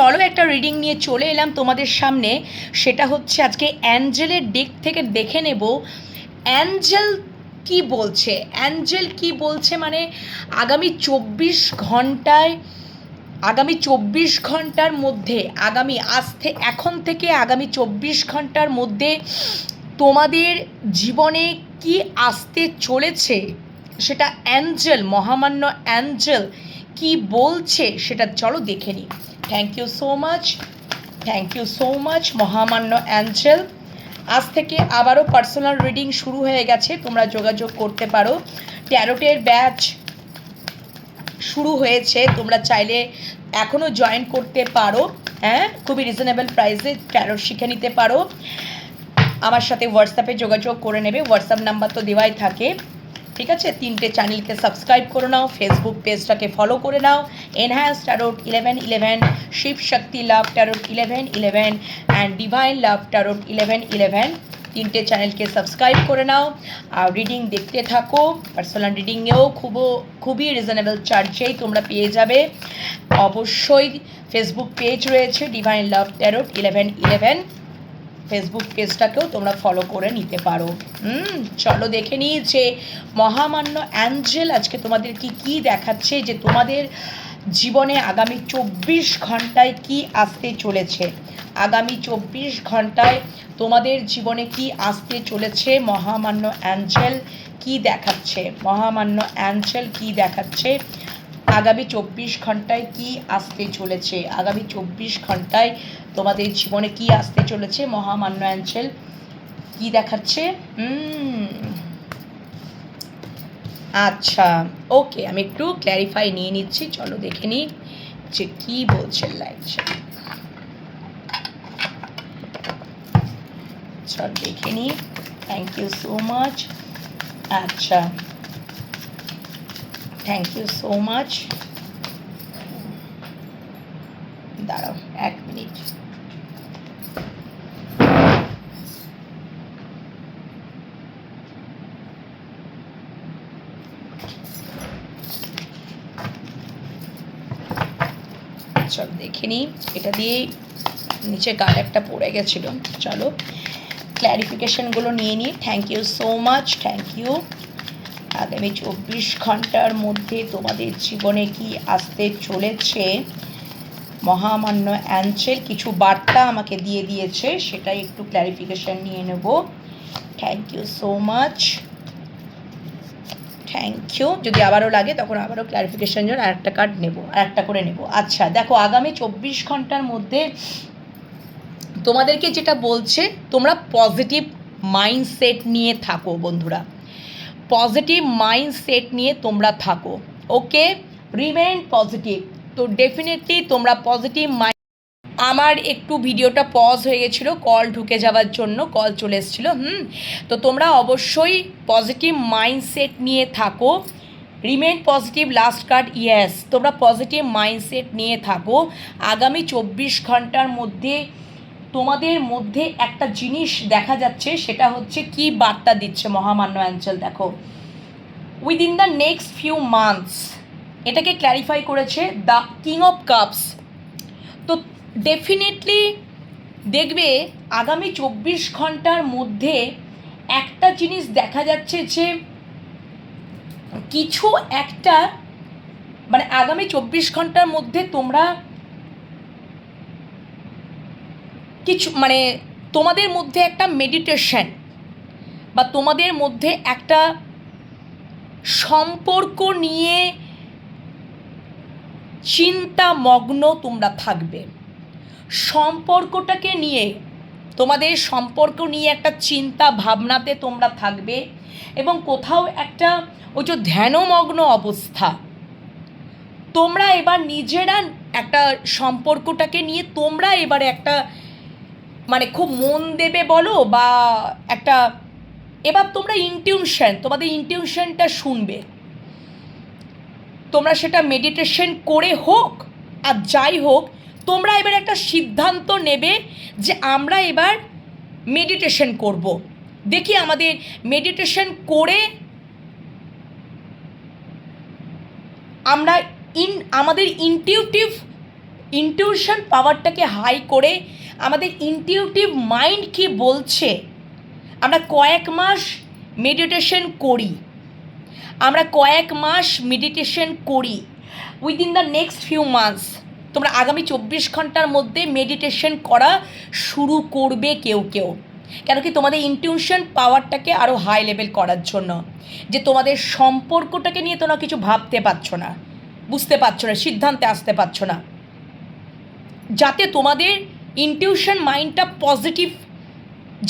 চলো একটা রিডিং নিয়ে চলে এলাম তোমাদের সামনে। সেটা হচ্ছে আজকে অ্যাঞ্জেলের দিক থেকে দেখে নেব। অ্যাঞ্জেল কি বলছে? অ্যাঞ্জেল কি বলছে মানে আগামী চব্বিশ ঘন্টায়, আগামী চব্বিশ ঘণ্টার মধ্যে, আগামী আজ এখন থেকে আগামী চব্বিশ ঘণ্টার মধ্যে তোমাদের জীবনে কি আসতে চলেছে? সেটা অ্যাঞ্জেল, মহামান্য অ্যাঞ্জেল কি বলছে সেটা চলো দেখে নিই। Thank you so much thank you so much মহামান্য অ্যাঞ্জেল আজ থেকে আবারও পার্সোনাল রিডিং শুরু হয়ে গেছে, তোমরা যোগাযোগ করতে পারো। ট্যারোটের ব্যাচ শুরু হয়েছে, তোমরা চাইলে এখনও জয়েন করতে পারো হ্যাঁ? খুবই রিজনেবল প্রাইসে ট্যারোট শিখে নিতে পারো। আমার সাথে হোয়াটসঅ্যাপে যোগাযোগ করে নেবে হোয়াটসঅ্যাপ নাম্বার তো দেওয়াই থাকে। ঠিক আছে? তিনটে চ্যানেলকে সাবস্ক্রাইব করে নাও ফেসবুক পেজটাকে ফলো করে নাও enhance tarot eleven eleven Shiv Shakti love tarot eleven eleven and divine love tarot eleven eleven তিনটে চ্যানেলকে সাবস্ক্রাইব করে নাও। আর রিডিং দেখতে থাকো পার্সোনাল রিডিংয়েও খুব খুবই রিজনেবল চার্জেই তোমরা পেয়ে যাবে। অবশ্যই ফেসবুক পেজ রয়েছে divine love tarot eleven eleven Facebook পেজটাকেও তোমরা ফলো করে নিতে পারো। হুম, চলো দেখে নিই যে মহামান্য অ্যাঞ্জেল আজকে তোমাদের কি কি দেখাচ্ছে যে তোমাদের জীবনে আগামী চব্বিশ ঘন্টায় কি আসতে চলেছে? আগামী চব্বিশ ঘন্টায় তোমাদের জীবনে কি আসতে চলেছে মহামান্য অ্যাঞ্জেল? কি দেখাচ্ছে? মহামান্য অ্যাঞ্জেল কি দেখাচ্ছে? আগামী চব্বিশ ঘন্টায় কি আসতে চলেছে? আগামী চব্বিশ ঘন্টায় তোমাদের জীবনে কি আসতে চলেছে? মহামান্য অ্যাঞ্চেল কি দেখাচ্ছে? আচ্ছা ওকে, আমি একটু ক্ল্যারিফাই নিয়ে নিচ্ছি। চলো দেখে নিই যে কি বলছেন লাইফ চল দেখে নিই। থ্যাংক ইউ সো মাচ আচ্ছা। থ্যাংক ইউ সো মাচ দাঁড়াও এক মিনিট চল দেখে নিই এটা দিয়ে নিচে একটা পড়ে গেছিল। চলো ক্ল্যারিফিকেশনগুলো নিয়ে নিই thank you so much thank you আগামী চব্বিশ ঘণ্টার মধ্যে তোমাদের জীবনে কি আসতে চলেছে? মহামান্য অ্যাঞ্চেল কিছু বার্তা আমাকে দিয়ে দিয়েছে, সেটাই একটু ক্ল্যারিফিকেশন নিয়ে নেব। Thank you so much thank you যদি আবারও লাগে তখন আবারও ক্ল্যারিফিকেশন জন্য আরেকটা কার্ড নেব আরেকটা করে নেব। আচ্ছা দেখো, আগামী চব্বিশ ঘণ্টার মধ্যে তোমাদেরকে যেটা বলছে, তোমরা পজিটিভ মাইন্ডসেট নিয়ে থাকো বন্ধুরা। পজিটিভ মাইন্ডসেট নিয়ে তোমরা থাকো, ওকে? রিমেন পজিটিভ তো ডেফিনেটলি তোমরা পজিটিভ মাইন্ড আমার একটু ভিডিওটা পজ হয়ে গেছিল কল ঢুকে যাওয়ার জন্য কল চলে এসেছিল, হুম? তো তোমরা অবশ্যই পজিটিভ মাইন্ডসেট নিয়ে থাকো। Remain positive last card yes তোমরা পজিটিভ মাইন্ডসেট নিয়ে থাকো। আগামী চব্বিশ ঘণ্টার মধ্যে তোমাদের মধ্যে একটা জিনিস দেখা যাচ্ছে, সেটা হচ্ছে কি বার্তা দিচ্ছে মহামান্য অ্যাঞ্চেল দেখো। Within the next few months এটাকে ক্ল্যারিফাই করেছে দ্য কিং অফ কাপস তো ডেফিনেটলি দেখবে আগামী চব্বিশ ঘণ্টার মধ্যে একটা জিনিস দেখা যাচ্ছে যে কিছু একটা মানে আগামী চব্বিশ ঘণ্টার মধ্যে তোমরা কিছু মানে তোমাদের মধ্যে একটা মেডিটেশন বা তোমাদের মধ্যে একটা সম্পর্ক নিয়ে চিন্তামগ্ন তোমরা থাকবে। সম্পর্কটাকে নিয়ে, তোমাদের সম্পর্ক নিয়ে একটা চিন্তা ভাবনাতে তোমরা থাকবে এবং কোথাও একটা ওই যে ধ্যানমগ্ন অবস্থা। তোমরা এবার নিজেরা একটা সম্পর্কটাকে নিয়ে তোমরা এবারে একটা মানে খুব মন দেবে বলো বা একটা, এবার তোমরা ইনটিউশন তোমাদের ইনটিউশনটা শুনবে তোমরা সেটা মেডিটেশন করে হোক আর যাই হোক, তোমরা এবার একটা সিদ্ধান্ত নেবে যে আমরা এবার মেডিটেশন করব। দেখি আমাদের মেডিটেশন করে আমরা ইন আমাদের ইনটিউটিভ ইনটিউশন পাওয়ারটাকে হাই করে আমাদের ইনটিউটিভ মাইন্ড কি বলছে? আমরা কয়েক মাস মেডিটেশন করি। আমরা কয়েক মাস মেডিটেশন করি। Within the next few months তোমরা আগামী চব্বিশ ঘণ্টার মধ্যে মেডিটেশন করা শুরু করবে কেউ কেউ। কেন কি তোমাদের ইনটিউশন পাওয়ারটাকে আরও হাই লেভেল করার জন্য। যে তোমাদের সম্পর্কটাকে নিয়ে তোমরা কিছু ভাবতে পারছ না, বুঝতে পারছ না, সিদ্ধান্তে আসতে পারছ না। যাতে তোমাদের ইনটিউশন মাইন্ডটা পজিটিভ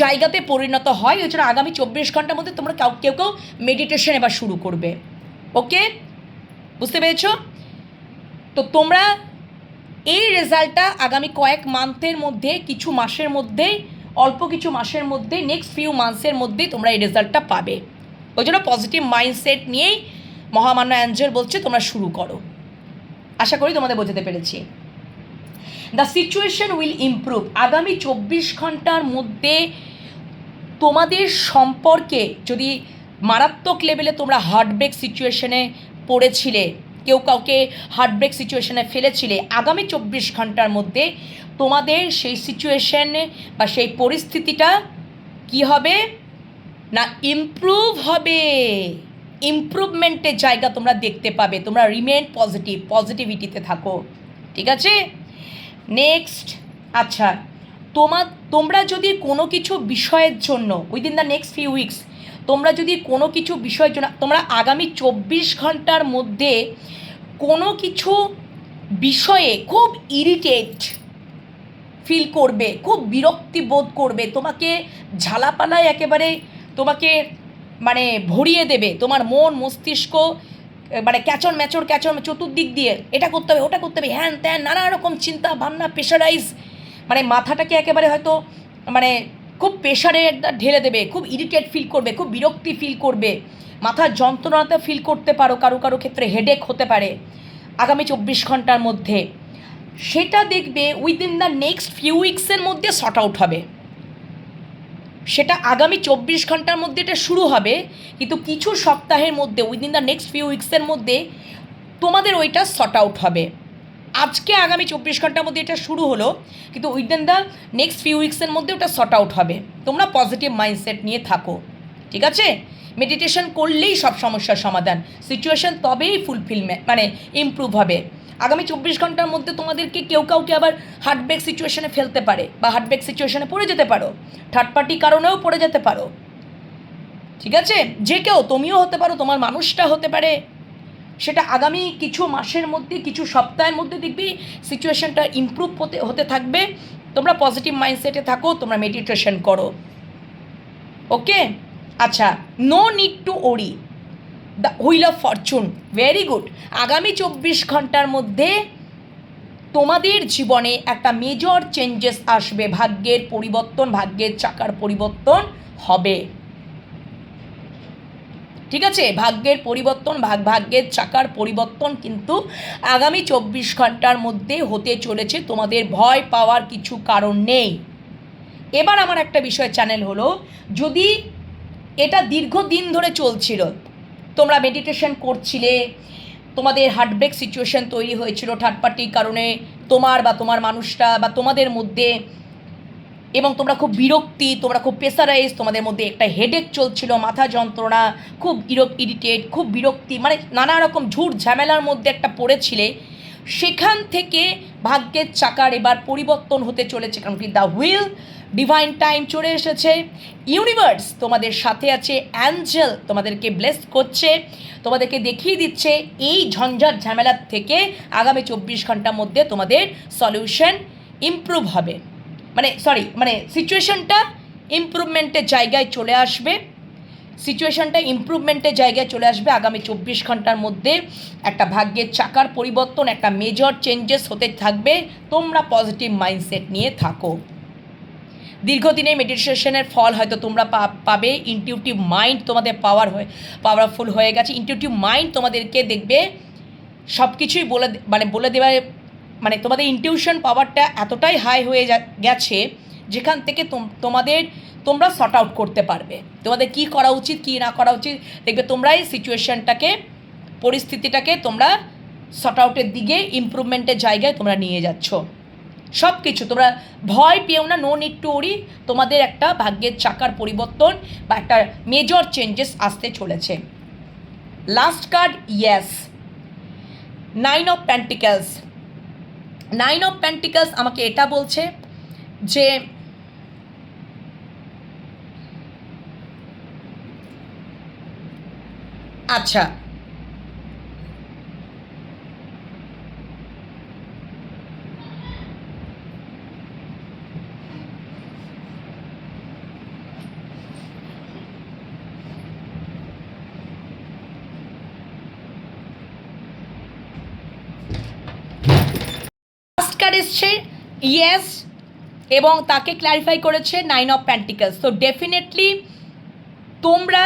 জায়গাতে পরিণত হয় ওই জন্য আগামী চব্বিশ ঘণ্টার মধ্যে তোমরা কাউ, কেউ কেউ মেডিটেশন এবার শুরু করবে। ওকে বুঝতে পেরেছ? তো তোমরা এই রেজাল্টটা আগামী কয়েক মান্থের মধ্যে, কিছু মাসের মধ্যে, অল্প কিছু মাসের মধ্যে নেক্সট ফিউ মান্থসের মধ্যেই তোমরা এই রেজাল্টটা পাবে। ওই জন্য পজিটিভ মাইন্ডসেট নিয়েই মহামান্য অ্যাঞ্জেল বলছে, তোমরা শুরু করো। আশা করি তোমাদের বোঝাতে পেরেছি। দ্য সিচুয়েশন উইল ইমপ্রুভ আগামী চব্বিশ ঘণ্টার মধ্যে তোমাদের সম্পর্কে যদি মারাত্মক লেভেলে তোমরা হার্টব্রেক সিচুয়েশনে পড়েছিলে, কেউ কাউকে হার্টব্রেক সিচুয়েশনে ফেলেছিলে, আগামী চব্বিশ ঘণ্টার মধ্যে তোমাদের সেই সিচুয়েশনে বা সেই পরিস্থিতিটা কি হবে? না ইমপ্রুভ হবে। ইমপ্রুভমেন্টের জায়গা তোমরা দেখতে পাবে। তোমরা রিমেন পজিটিভ পজিটিভিটিতে থাকো। ঠিক আছে? নেক্সট আচ্ছা তোমার তোমরা যদি কোনো কিছু বিষয়ের জন্য within the next few weeks তোমরা যদি কোনো কিছু বিষয়ের জন্য, তোমরা আগামী চব্বিশ ঘণ্টার মধ্যে কোনো কিছু বিষয়ে খুব ইরিটেট ফিল করবে, খুব বিরক্তি বোধ করবে, তোমাকে ঝালাপালায় একেবারে তোমাকে মানে ভরিয়ে দেবে, তোমার মন মস্তিষ্ক মানে ক্যাচর ম্যাচর ক্যাচর চতুর্দিক দিয়ে এটা করতে হবে, ওটা করতে হবে, হ্যান ত্যান, নানা রকম চিন্তা ভাবনা প্রেশারাইজ মানে মাথাটাকে একেবারে হয়তো মানে খুব প্রেশারে ঢেলে দেবে, খুব ইরিটেট ফিল করবে, খুব বিরক্তি ফিল করবে। মাথার যন্ত্রণাতে ফিল করতে পারো, কারও কারও ক্ষেত্রে হেডেক হতে পারে আগামী চব্বিশ ঘণ্টার মধ্যে। সেটা দেখবে উইদিন দ্য নেক্সট ফিউ উইক্সের মধ্যে শর্ট আউট হবে। সেটা আগামী চব্বিশ ঘণ্টার মধ্যে এটা শুরু হবে, কিন্তু কিছু সপ্তাহের মধ্যে উইদিন দ্য নেক্সট ফিউ উইক্সের মধ্যে তোমাদের ওইটা শর্ট আউট হবে। আজকে আগামী চব্বিশ ঘণ্টার মধ্যে এটা শুরু হলো, কিন্তু উইদিন দ্য নেক্সট ফিউ উইক্সের মধ্যে ওটা শর্ট আউট হবে। তোমরা পজিটিভ মাইন্ডসেট নিয়ে থাকো, ঠিক আছে? মেডিটেশন করলেই সব সমস্যার সমাধান সিচুয়েশন তবেই ফুলফিল মানে ইমপ্রুভ হবে। আগামী চব্বিশ ঘণ্টার মধ্যে তোমাদেরকে কেউ কাউকে আবার হার্টব্রেক সিচুয়েশনে ফেলতে পারে বা হার্টব্রেক সিচুয়েশনে পড়ে যেতে পারো। থার্ড পার্টি কারণেও পড়ে যেতে পারো। ঠিক আছে? যে কেউ, তুমিও হতে পারো, তোমার মানুষটা হতে পারে। সেটা আগামী কিছু মাসের মধ্যে, কিছু সপ্তাহের মধ্যে দেখবি সিচুয়েশনটা ইমপ্রুভ হতে হতে থাকবে। তোমরা পজিটিভ মাইন্ডসেটে থাকো, তোমরা মেডিটেশন করো। ওকে আচ্ছা no need to worry the wheel of fortune very good আগামী চব্বিশ ঘণ্টার মধ্যে তোমাদের জীবনে একটা মেজর চেঞ্জেস আসবে। ভাগ্যের পরিবর্তন, ভাগ্যের চাকার পরিবর্তন হবে। ঠিক আছে? ভাগ্যের পরিবর্তন, ভাগ, ভাগ্যের চাকার পরিবর্তন কিন্তু আগামী চব্বিশ ঘণ্টার মধ্যে হতে চলেছে। তোমাদের ভয় পাওয়ার কিছু কারণ নেই। এবার আমার একটা বিষয় চ্যানেল হলো, যদি এটা দীর্ঘদিন ধরে চলছিল তোমরা মেডিটেশন করছিলে, তোমাদের হার্টব্রেক সিচুয়েশন তৈরি হয়েছিল থার্ড পার্টির কারণে, তোমার বা তোমার মানুষটা বা তোমাদের মধ্যে, এবং তোমরা খুব বিরক্তি, তোমরা খুব প্রেসারাইজ, তোমাদের মধ্যে একটা হেডেক চলছিল, মাথা যন্ত্রণা, খুব ইরিটেট খুব বিরক্তি মানে নানা রকম ঝুট ঝামেলার মধ্যে একটা পড়েছিলে, সেখান থেকে ভাগ্যের চাকার এবার পরিবর্তন হতে চলেছে, কারণ কি দ্য হুইল ডিভাইন টাইম চলে এসেছে। ইউনিভার্স তোমাদের সাথে আছে অ্যাঞ্জেল তোমাদেরকে ব্লেস করছে, তোমাদেরকে দেখিয়ে দিচ্ছে এই ঝঞ্ঝাট ঝামেলার থেকে আগামী চব্বিশ ঘণ্টার মধ্যে তোমাদের সলিউশন ইমপ্রুভ হবে। মানে সরি মানে সিচুয়েশনটা ইমপ্রুভমেন্টের জায়গায় চলে আসবে। সিচুয়েশনটা ইমপ্রুভমেন্টের জায়গায় চলে আসবে আগামী চব্বিশ ঘণ্টার মধ্যে। একটা ভাগ্যের চাকার পরিবর্তন, একটা মেজর চেঞ্জেস হতে থাকবে। তোমরা পজিটিভ মাইন্ডসেট নিয়ে থাকো। দীর্ঘদিনের মেডিটেশনের ফল হয়তো তোমরা পাবে। ইনটিউটিভ মাইন্ড তোমাদের পাওয়ার হয়ে পাওয়ারফুল হয়ে গেছে। ইনটিউটিভ মাইন্ড তোমাদেরকে দেখবে সব কিছুই বলে মানে বলে দেওয়ার মানে তোমাদের ইনটিউশন পাওয়ারটা এতটাই হাই হয়ে গেছে যেখান থেকে তোম- তোমাদের, তোমরা শর্ট আউট করতে পারবে। তোমাদের কি করা উচিত, কি না করা উচিত, দেখবে তোমরাই সিচুয়েশনটাকে পরিস্থিতিটাকে তোমরা শর্ট আউটের দিকে ইমপ্রুভমেন্টের জায়গায় তোমরা নিয়ে যাচ্ছ। সব কিছু তোমরা ভয় পেও না নো নিড টু ওরি তোমাদের একটা ভাগ্যের চাকার পরিবর্তন বা একটা মেজর চেঞ্জেস আসতে চলেছে। Last card yes nine of pentacles nine of pentacles আমাকে এটা বলছে যে আচ্ছা ফার্স্ট কার্ড এসছে ইয়েস এবং তাকে ক্ল্যারিফাই করেছে নাইন অফ প্যান্টিকালস তো ডেফিনেটলি তোমরা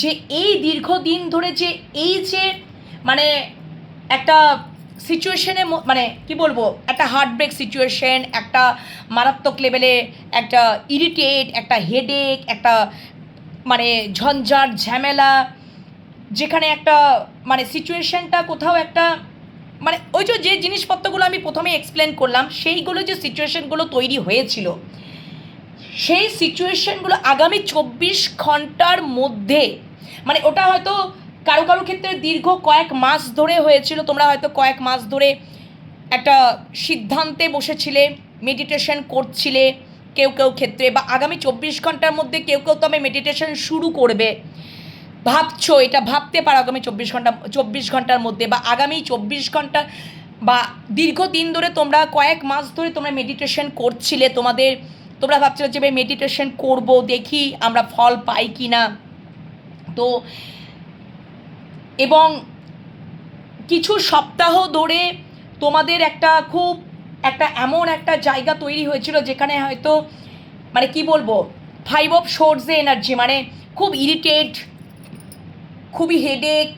যে এই দীর্ঘদিন ধরে যে এই যে মানে একটা সিচুয়েশনে মানে কি বলব, একটা হার্টব্রেক সিচুয়েশন একটা মারাত্মক লেভেলে একটা ইরিটেট একটা হেডেক একটা মানে ঝঞ্ঝাট ঝামেলা, যেখানে একটা মানে সিচুয়েশনটা কোথাও একটা মানে ওই যে যে জিনিসপত্রগুলো আমি প্রথমে এক্সপ্লেন করলাম, সেইগুলো যে সিচুয়েশনগুলো তৈরি হয়েছিল, সেই সিচুয়েশনগুলো আগামী চব্বিশ ঘণ্টার মধ্যে মানে ওটা হয়তো কারও কারও ক্ষেত্রে দীর্ঘ কয়েক মাস ধরে হয়েছিল, তোমরা হয়তো কয়েক মাস ধরে একটা সিদ্ধান্তে বসেছিলে মেডিটেশন করছিলে, কেউ কেউ ক্ষেত্রে, বা আগামী চব্বিশ ঘণ্টার মধ্যে কেউ কেউ তবে মেডিটেশন শুরু করবে। ভাবছ, এটা ভাবতে পারো আগামী চব্বিশ ঘণ্টা, চব্বিশ ঘণ্টার মধ্যে বা আগামী চব্বিশ ঘণ্টা বা দীর্ঘদিন ধরে তোমরা কয়েক মাস ধরে তোমরা মেডিটেশন করছিলে, তোমাদের, তোমরা ভাবছিলে যে মেডিটেশন করব, দেখি আমরা ফল পাই কি না তো এবং কিছু সপ্তাহ ধরে তোমাদের একটা খুব, একটা এমন একটা জায়গা তৈরি হয়েছিল যেখানে হয়তো মানে কি বলব ফাইভ অফ সোর্সে এনার্জি মানে খুব ইরিটেট খুবই হেডেক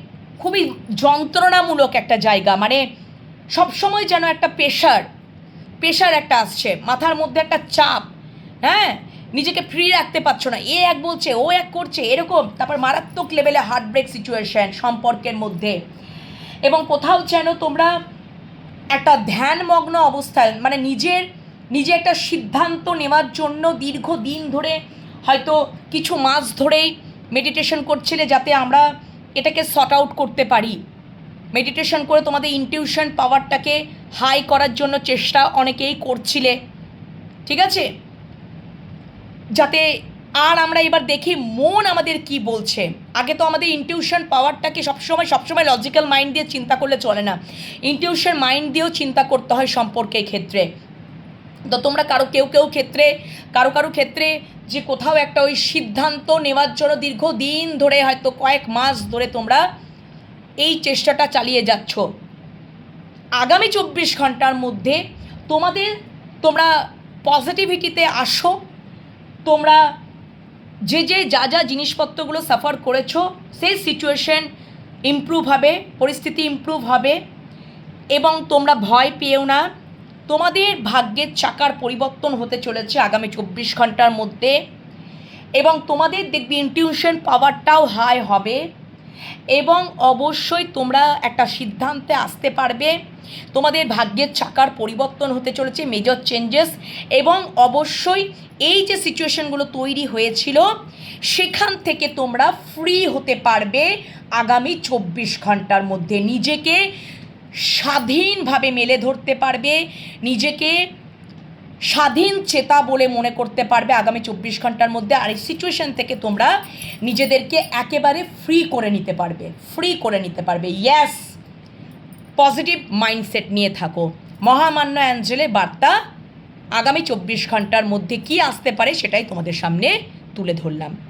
খুবই যন্ত্রণামূলক একটা জায়গা। মানে সবসময় যেন একটা প্রেশার প্রেশার একটা আসছে, মাথার মধ্যে একটা চাপ হ্যাঁ? নিজেকে ফ্রি রাখতে পারছ না। এ এক বলছে, ও এক করছে, এরকম। তারপর মারাত্মক লেভেলে হার্ট ব্রেক সিচুয়েশন সম্পর্কের মধ্যে। এবং কোথাও যেন তোমরা একটা ধ্যানমগ্ন অবস্থায় মানে নিজের, নিজে একটা সিদ্ধান্ত নেওয়ার জন্য দীর্ঘদিন ধরে হয়তো কিছু মাস ধরেই মেডিটেশন করছিলে যাতে আমরা এটাকে সর্ট আউট করতে পারি। মেডিটেশন করে তোমাদের ইনটিউশন পাওয়ারটাকে হাই করার জন্য চেষ্টা অনেকেই করছিলে। ঠিক আছে? যাতে আর আমরা এবার দেখি মন আমাদের কি বলছে। আগে তো আমাদের ইনটিউশন পাওয়ারটাকে সবসময় সবসময় লজিক্যাল মাইন্ড দিয়ে চিন্তা করলে চলে না। ইনটিউশন মাইন্ড দিয়েও চিন্তা করতে হয় সম্পর্কের ক্ষেত্রে। তো তোমরা কারও কেউ কেউ ক্ষেত্রে, কারও কারও ক্ষেত্রে যে কোথাও একটা ওই সিদ্ধান্ত নেওয়ার জন্য দীর্ঘদিন ধরে হয়তো কয়েক মাস ধরে তোমরা এই চেষ্টাটা চালিয়ে যাচ্ছ। আগামী চব্বিশ ঘণ্টার মধ্যে তোমাদের, তোমরা পজিটিভিটিতে আসো, তোমরা যে যে যা যা জিনিসপত্রগুলো সাফার করেছ, সেই সিচুয়েশন ইমপ্রুভ হবে, পরিস্থিতি ইমপ্রুভ হবে এবং তোমরা ভয় পেও না। তোমাদের ভাগ্যের চাকার পরিবর্তন হতে চলেছে আগামী চব্বিশ ঘণ্টার মধ্যে এবং তোমাদের দেখবি ইনটিউশন পাওয়ারটাও হাই হবে এবং অবশ্যই তোমরা একটা সিদ্ধান্তে আসতে পারবে। তোমাদের ভাগ্যের চাকার পরিবর্তন হতে চলেছে মেজর চেঞ্জেস এবং অবশ্যই এই যে সিচুয়েশনগুলো তৈরি হয়েছিল, সেখান থেকে তোমরা ফ্রি হতে পারবে আগামী চব্বিশ ঘণ্টার মধ্যে। নিজেকে স্বাধীনভাবে মেলে ধরতে পারবে, নিজেকে স্বাধীন চেতা বলে মনে করতে পারবে আগামী চব্বিশ ঘণ্টার মধ্যে। আর এই সিচুয়েশন থেকে তোমরা নিজেদেরকে একেবারে ফ্রি করে নিতে পারবে ফ্রি করে নিতে পারবে। ইয়াস পজিটিভ মাইন্ডসেট নিয়ে থাকো। মহামান্য অ্যাঞ্জেলের বার্তা, আগামী চব্বিশ ঘণ্টার মধ্যে কি আসতে পারে সেটাই তোমাদের সামনে তুলে ধরলাম।